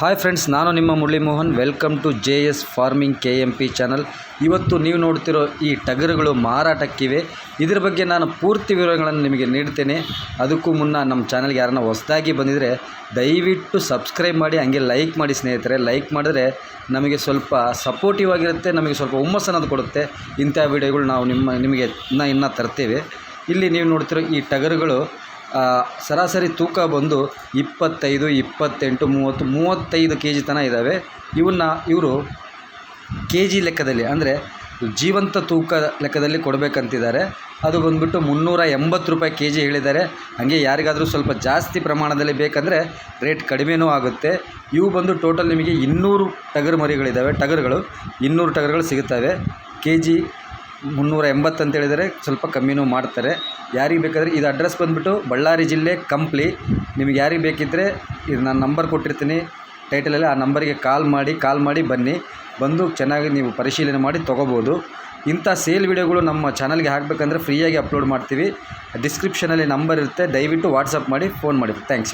Hi friends, ನಾನು ನಿಮ್ಮ Murali Mohan. Welcome to J S farming K M P channel. ಇವತ್ತು ನೀವು ನೋಡ್ತಿರೋ ಈ ಟಗರುಗಳು ಮಾರಾಟಕ್ಕಿವೆ. ಇದ್ರ ಬಗ್ಗೆ ನಾನು ಪೂರ್ತಿ ವಿವರಗಳನ್ನು ನಿಮಗೆ ನೀಡ್ತೇನೆ. ಅದಕ್ಕೂ ಮುನ್ನ ನಮ್ಮ ಚಾನಲ್ಗೆ ಯಾರನ್ನ ಹೊಸದಾಗಿ ಬಂದಿದ್ದರೆ ದಯವಿಟ್ಟು ಸಬ್ಸ್ಕ್ರೈಬ್ ಮಾಡಿ, ಹಂಗೆ ಲೈಕ್ ಮಾಡಿ ಸ್ನೇಹಿತರೆ. ಲೈಕ್ ಮಾಡಿದ್ರೆ ನಮಗೆ ಸ್ವಲ್ಪ ಸಪೋರ್ಟಿವ್ ಆಗಿರುತ್ತೆ, ನಮಗೆ ಸ್ವಲ್ಪ ಹುಮ್ಮಸ್ ಅನ್ನೋದು ಕೊಡುತ್ತೆ. ಇಂಥ ವಿಡಿಯೋಗಳು ನಾವು ನಿಮ್ಮ, ನಿಮಗೆ ಇನ್ನೂ ಇನ್ನೂ ತರ್ತೇವೆ. ಇಲ್ಲಿ ನೀವು ನೋಡ್ತಿರೋ ಈ ಟಗರುಗಳು ಸರಾಸರಿ ತೂಕ ಬಂದು ಇಪ್ಪತ್ತೈದು, ಇಪ್ಪತ್ತೆಂಟು, ಮೂವತ್ತು, ಮೂವತ್ತೈದು ಕೆ ಜಿ ತನಕ ಇದ್ದಾವೆ ಇವನ್ನ ಇವರು ಕೆ ಜಿ ಲೆಕ್ಕದಲ್ಲಿ, ಅಂದರೆ ಜೀವಂತ ತೂಕ ಲೆಕ್ಕದಲ್ಲಿ ಕೊಡಬೇಕಂತಿದ್ದಾರೆ. ಅದು ಬಂದುಬಿಟ್ಟು ಮುನ್ನೂರ ಎಂಬತ್ತು ರೂಪಾಯಿ ಕೆ ಜಿ ಹೇಳಿದ್ದಾರೆ. ಹಾಗೆ ಯಾರಿಗಾದರೂ ಸ್ವಲ್ಪ ಜಾಸ್ತಿ ಪ್ರಮಾಣದಲ್ಲಿ ಬೇಕಂದರೆ ರೇಟ್ ಕಡಿಮೆನೂ ಆಗುತ್ತೆ. ಇವು ಬಂದು ಟೋಟಲ್ ನಿಮಗೆ ಇನ್ನೂರು ಟಗರು ಮರಿಗಳಿದ್ದಾವೆ ಟಗರುಗಳು. ಇನ್ನೂರು ಟಗರುಗಳು ಸಿಗುತ್ತವೆ. ಕೆ ಜಿ ಮುನ್ನೂರ ಎಂಬತ್ತು ಅಂತ ಹೇಳಿದರೆ ಸ್ವಲ್ಪ ಕಮ್ಮಿನೂ ಮಾಡ್ತಾರೆ. ಯಾರಿಗೆ ಬೇಕಾದರೆ ಇದು ಅಡ್ರೆಸ್ ಬಂದುಬಿಟ್ಟು ಬಳ್ಳಾರಿ ಜಿಲ್ಲೆ ಕಂಪ್ಲಿ. ನಿಮಗೆ ಯಾರಿಗೆ ಬೇಕಿದ್ದರೆ ಇದು ನಾನು ನಂಬರ್ ಕೊಟ್ಟಿರ್ತೀನಿ. ಟೈಟಲಲ್ಲಿ ಆ ನಂಬರಿಗೆ ಕಾಲ್ ಮಾಡಿ ಕಾಲ್ ಮಾಡಿ ಬನ್ನಿ. ಬಂದು ಚೆನ್ನಾಗಿ ನೀವು ಪರಿಶೀಲನೆ ಮಾಡಿ ತೊಗೋಬೋದು. ಇಂಥ ಸೇಲ್ ವಿಡಿಯೋಗಳು ನಮ್ಮ ಚಾನಲ್ಗೆ ಹಾಕಬೇಕಂದ್ರೆ ಫ್ರೀಯಾಗಿ ಅಪ್ಲೋಡ್ ಮಾಡ್ತೀವಿ. ಡಿಸ್ಕ್ರಿಪ್ಷನಲ್ಲಿ ನಂಬರ್ ಇರುತ್ತೆ. ದಯವಿಟ್ಟು ವಾಟ್ಸಪ್ ಮಾಡಿ ಫೋನ್ ಮಾಡಿ. ಥ್ಯಾಂಕ್ಸ್